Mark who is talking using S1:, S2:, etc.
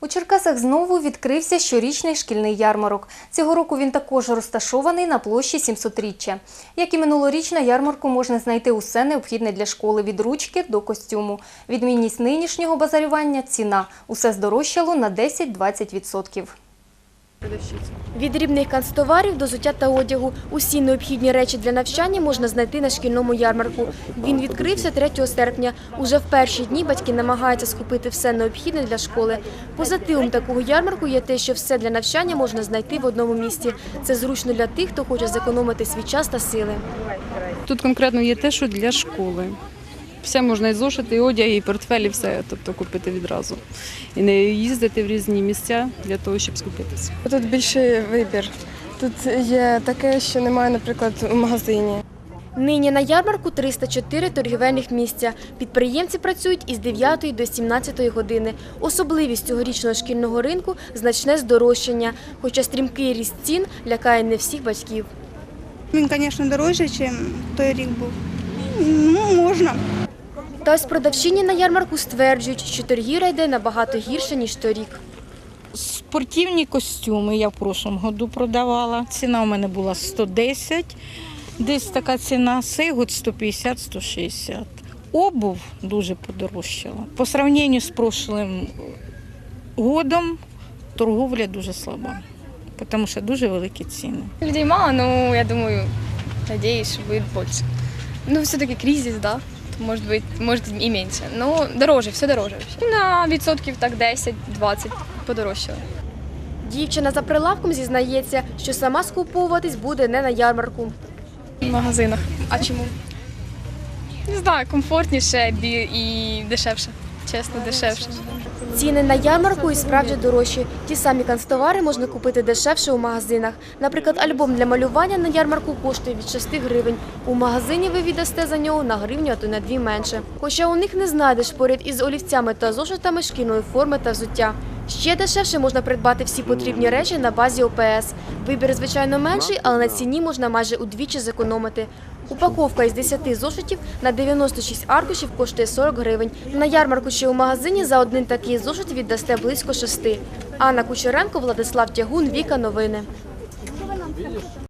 S1: У Черкасах знову відкрився щорічний шкільний ярмарок. Цього року він також розташований на площі 700-річчя. Як і минулоріч, на ярмарку можна знайти усе необхідне для школи від ручки до костюму. Відмінність нинішнього базарювання – ціна. Усе здорожчало на 10-20%.
S2: Від дрібних канцтоварів до взуття та одягу. Усі необхідні речі для навчання можна знайти на шкільному ярмарку. Він відкрився 3 серпня. Уже в перші дні батьки намагаються скупити все необхідне для школи. Позитивом такого ярмарку є те, що все для навчання можна знайти в одному місці. Це зручно для тих, хто хоче зекономити свій час та сили.
S3: Тут конкретно є те, що для школи. Все можна і зошити, і одяг, і портфель, і все, тобто купити відразу. І не їздити в різні місця для того, щоб скупитися.
S4: Тут більший вибір. Тут є таке, що немає, наприклад, у магазині.
S2: Нині на ярмарку 304 торгівельних місця. Підприємці працюють із 9 до 17 години. Особливість цьогорічного шкільного ринку – значне здорожчання, хоча стрімкий ріст цін лякає не всіх батьків.
S5: Він, звісно, дорожче, ніж той рік був. Ну, можна.
S2: Та ось продавчині на ярмарку стверджують, що торгівля йде набагато гірше, ніж торік.
S6: Спортивні костюми я в прошлому году продавала. Ціна у мене була 110. Десь така ціна, цей год 150-160. Обув дуже подорожчала. По сравненню з прошлим годом торговля дуже слаба, тому що дуже великі ціни.
S7: Людей мало, но я думаю, надеюсь, что будет больше. Ну, все-таки кризис, да, то может быть, может и менше. Ну, дороже, все дороже. На відсотків так 10-20 подорожчало.
S2: Дівчина за прилавком зізнається, що сама скуповуватись буде не на ярмарку.
S7: В магазинах. А чому? Не знаю, комфортніше і дешевше. Чесно, дешевше.
S2: Ціни на ярмарку і справді дорожчі. Ті самі канцтовари можна купити дешевше у магазинах. Наприклад, альбом для малювання на ярмарку коштує від 6 гривень. У магазині ви віддасте за нього на гривню, а то на дві менше. Хоча у них не знайдеш поряд із олівцями та зошитами шкільної форми та взуття. Ще дешевше можна придбати всі потрібні речі на базі ОПС. Вибір, звичайно, менший, але на ціні можна майже удвічі зекономити. Упаковка із 10 зошитів на 96 аркушів коштує 40 гривень. На ярмарку чи у магазині за один такий зошит віддасте близько 6. Анна Кучеренко, Владислав Тягун, Віка Новини.